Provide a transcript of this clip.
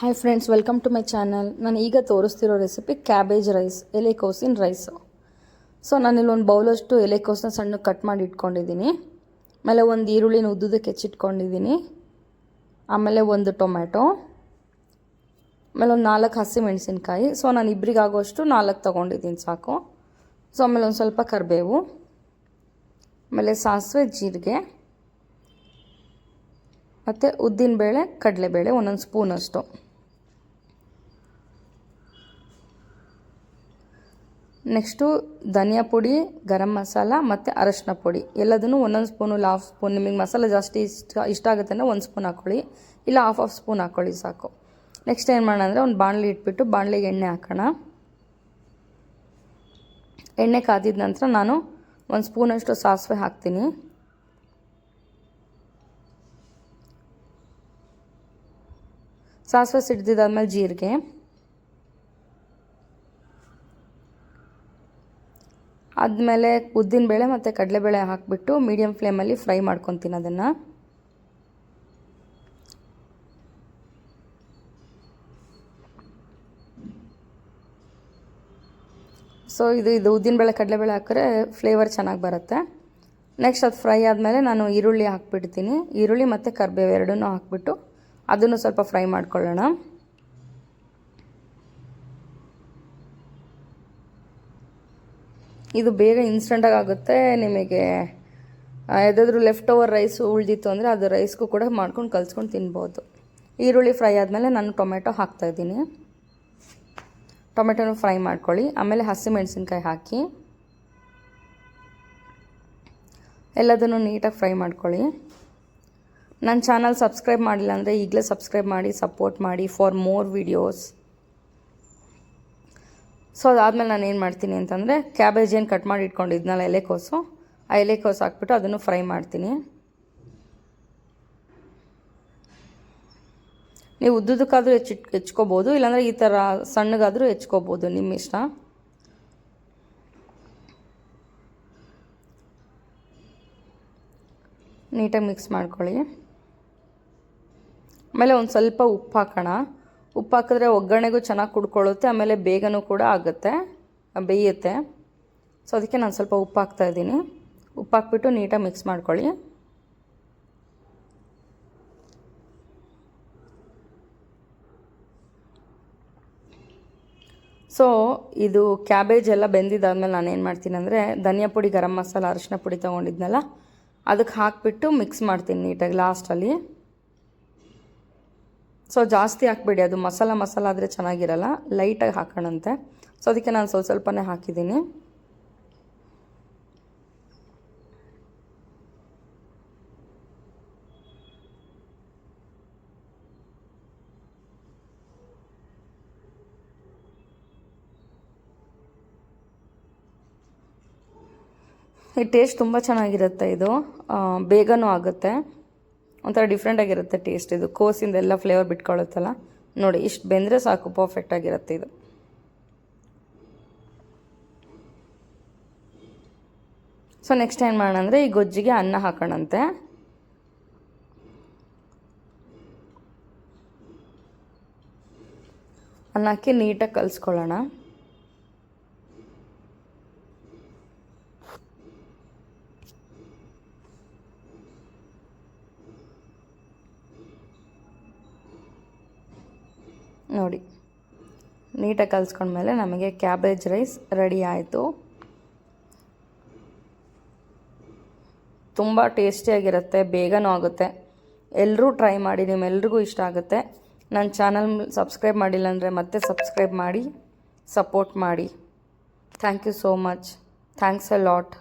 Hi friends welcome to my channel ನಾನು ಈಗ ತೋರಿಸ್ತಿರೋ ರೆಸಿಪಿ ಕ್ಯಾಬೇಜ್ ರೈಸ್ ಎಲೆಕೋಸಿನ ರೈಸು ಸೊ ನಾನಿಲ್ಲಿ ಒಂದು ಬೌಲಷ್ಟು ಎಲೆಕೋಸನ್ನ ಸಣ್ಣ ಕಟ್ ಮಾಡಿ ಇಟ್ಕೊಂಡಿದ್ದೀನಿ ಆಮೇಲೆ ಒಂದು ಈರುಳ್ಳಿನ ಉದ್ದುದಕ್ಕೆ ಹೆಚ್ಚಿಟ್ಕೊಂಡಿದ್ದೀನಿ ಆಮೇಲೆ ಒಂದು ಟೊಮ್ಯಾಟೊ. ಆಮೇಲೆ ಒಂದು ನಾಲ್ಕು ಹಸಿ ಮೆಣಸಿನ್ಕಾಯಿ ಸೊ ನಾನು ಇಬ್ಬರಿಗಾಗುವಷ್ಟು ನಾಲ್ಕು ತೊಗೊಂಡಿದ್ದೀನಿ ಸಾಕು. ಸೊ ಆಮೇಲೆ ಒಂದು ಸ್ವಲ್ಪ ಕರಿಬೇವು. ಆಮೇಲೆ ಸಾಸಿವೆ, ಜೀರಿಗೆ. ಮತ್ತು ಉದ್ದಿನಬೇಳೆ ಕಡಲೆಬೇಳೆ, ಒಂದೊಂದು ಸ್ಪೂನಷ್ಟು ನೆಕ್ಸ್ಟು ಧನಿಯಾ ಪುಡಿ, ಗರಂ ಮಸಾಲ ಮತ್ತು ಅರಶಿನ ಪುಡಿ. ಎಲ್ಲದನ್ನು ಒಂದೊಂದು ಸ್ಪೂನು, ಇಲ್ಲ ಹಾಫ್ ಸ್ಪೂನ್ ನಿಮಗೆ ಮಸಾಲ ಜಾಸ್ತಿ ಇಷ್ಟ ಇಷ್ಟ ಆಗುತ್ತೆ ಅಂದರೆ ಒಂದು ಸ್ಪೂನ್ ಹಾಕ್ಕೊಳ್ಳಿ ಇಲ್ಲ ಹಾಫ್ ಹಾಫ್ ಸ್ಪೂನ್ ಹಾಕ್ಕೊಳ್ಳಿ ಸಾಕು. ನೆಕ್ಸ್ಟ್ ಏನು ಮಾಡೋಣ ಅಂದರೆ ಒಂದು ಬಾಣಲಿ ಇಟ್ಬಿಟ್ಟು ಬಾಣಲಿಗೆ ಎಣ್ಣೆ ಹಾಕೋಣ. ಎಣ್ಣೆ ಕಾದಿದ ನಂತರ ನಾನು ಒಂದು ಸ್ಪೂನಷ್ಟು ಸಾಸಿವೆ ಹಾಕ್ತೀನಿ. ಸಾಸಿವೆ ಸಿಡ್ದಿದ್ದಾದ್ಮೇಲೆ ಜೀರಿಗೆ. ಆದಮೇಲೆ ಉದ್ದಿನಬೇಳೆ ಮತ್ತು ಕಡಲೆಬೇಳೆ ಹಾಕಿಬಿಟ್ಟು ಮೀಡಿಯಮ್ ಫ್ಲೇಮಲ್ಲಿ ಫ್ರೈ ಮಾಡ್ಕೊತೀನಿ ಅದನ್ನು ಸೊ ಇದು ಇದು ಉದ್ದಿನಬೇಳೆ ಕಡಲೆಬೇಳೆ ಹಾಕಿದ್ರೆ ಫ್ಲೇವರ್ ಚೆನ್ನಾಗಿ ಬರುತ್ತೆ. ನೆಕ್ಸ್ಟ್ ಅದು ಫ್ರೈ ಆದಮೇಲೆ ನಾನು ಈರುಳ್ಳಿ ಹಾಕ್ಬಿಡ್ತೀನಿ. ಈರುಳ್ಳಿ ಮತ್ತು ಕರಿಬೇವು ಎರಡನ್ನೂ ಹಾಕ್ಬಿಟ್ಟು ಅದನ್ನು ಸ್ವಲ್ಪ ಫ್ರೈ ಮಾಡ್ಕೊಳ್ಳೋಣ. ಇದು ಬೇಗ ಇನ್ಸ್ಟಂಟಾಗಿ ಆಗುತ್ತೆ. ನಿಮಗೆ ಯಾವುದಾದ್ರೂ ಲೆಫ್ಟ್ ಓವರ್ ರೈಸ್ ಉಳಿದಿತ್ತು ಅಂದರೆ ಅದು ರೈಸ್ಗೂ ಕೂಡ ಮಾಡ್ಕೊಂಡು ಕಲ್ಸ್ಕೊಂಡು ತಿನ್ಬೋದು. ಈರುಳ್ಳಿ ಫ್ರೈ ಆದಮೇಲೆ ನಾನು ಟೊಮೆಟೊ ಹಾಕ್ತಾಯಿದ್ದೀನಿ ಟೊಮೆಟೊನ ಫ್ರೈ ಮಾಡ್ಕೊಳ್ಳಿ. ಆಮೇಲೆ ಹಸಿಮೆಣಸಿನ್ಕಾಯಿ ಹಾಕಿ. ಎಲ್ಲದನ್ನು ನೀಟಾಗಿ ಫ್ರೈ ಮಾಡ್ಕೊಳ್ಳಿ. ನನ್ನ ಚಾನಲ್ ಸಬ್ಸ್ಕ್ರೈಬ್ ಮಾಡಿಲ್ಲ ಅಂದರೆ ಈಗಲೇ ಸಬ್ಸ್ಕ್ರೈಬ್ ಮಾಡಿ ಸಪೋರ್ಟ್ ಮಾಡಿ ಫಾರ್ ಮೋರ್ ವಿಡಿಯೋಸ್ ಸೊ ಅದಾದಮೇಲೆ ನಾನು ಏನು ಮಾಡ್ತೀನಿ ಅಂತಂದರೆ ಕ್ಯಾಬೇಜ್ ಏನು ಕಟ್ ಮಾಡಿ ಇಟ್ಕೊಂಡಿದ್ನಲ್ಲ ಎಲೆಕೋಸು, ಆ ಎಲೆಕೋಸು ಹಾಕ್ಬಿಟ್ಟು ಅದನ್ನು ಫ್ರೈ ಮಾಡ್ತೀನಿ. ನೀವು ಉದ್ದುದಕ್ಕಾದರೂ ಹೆಚ್ಚಿ ಹೆಚ್ಕೋಬೋದು ಇಲ್ಲಾಂದರೆ ಈ ಥರ ಸಣ್ಣಗಾದರೂ ಹೆಚ್ಕೋಬೋದು ನಿಮ್ಮ ಇಷ್ಟ. ನೀಟಾಗಿ ಮಿಕ್ಸ್ ಮಾಡ್ಕೊಳ್ಳಿ. ಆಮೇಲೆ ಒಂದು ಸ್ವಲ್ಪ ಉಪ್ಪು ಹಾಕೋಣ. ಉಪ್ಪು ಹಾಕಿದ್ರೆ ಒಗ್ಗರಣೆಗೂ ಚೆನ್ನಾಗಿ ಕುಡ್ಕೊಳ್ಳುತ್ತೆ, ಆಮೇಲೆ ಬೇಗನೂ ಕೂಡ ಆಗುತ್ತೆ, ಬೇಯುತ್ತೆ. ಸೊ ಅದಕ್ಕೆ ನಾನು ಸ್ವಲ್ಪ ಉಪ್ಪು ಹಾಕ್ತಾಯಿದ್ದೀನಿ ಉಪ್ಪು ಹಾಕ್ಬಿಟ್ಟು ನೀಟಾಗಿ ಮಿಕ್ಸ್ ಮಾಡ್ಕೊಳ್ಳಿ. ಸೊ ಇದು ಕ್ಯಾಬೇಜ್ ಎಲ್ಲ ಬೆಂದಿದ್ದಾದ್ಮೇಲೆ ನಾನು ಏನು ಮಾಡ್ತೀನಿ ಅಂದರೆ, ಧನಿಯಾ ಪುಡಿ, ಗರಂ ಮಸಾಲ ಅರಿಶಿನ ಪುಡಿ ತೊಗೊಂಡಿದ್ನಲ್ಲ, ಅದಕ್ಕೆ ಹಾಕಿಬಿಟ್ಟು ಮಿಕ್ಸ್ ಮಾಡ್ತೀನಿ ನೀಟಾಗಿ ಲಾಸ್ಟಲ್ಲಿ ಸೊ ಜಾಸ್ತಿ ಹಾಕ್ಬೇಡಿ. ಅದು ಮಸಾಲ ಮಸಾಲ ಆದರೆ ಚೆನ್ನಾಗಿರಲ್ಲ. ಲೈಟಾಗಿ ಹಾಕೋಣಂತೆ. ಸೊ ಅದಕ್ಕೆ ನಾನು ಸ್ವಲ್ಪ ಸ್ವಲ್ಪನೇ ಹಾಕಿದ್ದೀನಿ. ಈ ಟೇಸ್ಟ್ ತುಂಬ ಚೆನ್ನಾಗಿರುತ್ತೆ ಇದು. ಬೇಗನೂ ಆಗುತ್ತೆ. ಒಂಥರ ಡಿಫ್ರೆಂಟಾಗಿರುತ್ತೆ ಟೇಸ್ಟ್ ಇದು. ಕೋಸಿಂದ ಎಲ್ಲ ಫ್ಲೇವರ್ ಬಿಟ್ಕೊಳ್ಳುತ್ತಲ್ಲ ನೋಡಿ, ಇಷ್ಟು ಬೆಂದರೆ ಸಾಕು ಪರ್ಫೆಕ್ಟ್ ಆಗಿರುತ್ತೆ ಇದು. ಸೊ ನೆಕ್ಸ್ಟ್ ಏನು ಮಾಡೋಣ ಅಂದರೆ, ಈ ಗೊಜ್ಜಿಗೆ ಅನ್ನ ಹಾಕೋಣಂತೆ. ಅನ್ನ ಹಾಕಿ ನೀಟಾಗಿ ಕಲಿಸ್ಕೊಳ್ಳೋಣ. ನೋಡಿ, ನೀಟಾಗಿ ಕಲಿಸ್ಕೊಂಡ್ಮೇಲೆ ನಮಗೆ ಕ್ಯಾಬೇಜ್ ರೈಸ್ ರೆಡಿ ಆಯಿತು. ತುಂಬ ಟೇಸ್ಟಿಯಾಗಿರುತ್ತೆ, ಬೇಗನೂ ಆಗುತ್ತೆ. ಎಲ್ಲರೂ ಟ್ರೈ ಮಾಡಿ, ನಿಮ್ಮೆಲ್ರಿಗೂ ಇಷ್ಟ ಆಗುತ್ತೆ. ನನ್ನ ಚಾನಲ್ ಸಬ್ಸ್ಕ್ರೈಬ್ ಮಾಡಿಲ್ಲ ಅಂದರೆ ಮತ್ತೆ ಸಬ್ಸ್ಕ್ರೈಬ್ ಮಾಡಿ, ಸಪೋರ್ಟ್ ಮಾಡಿ. Thank you so much. Thanks a lot.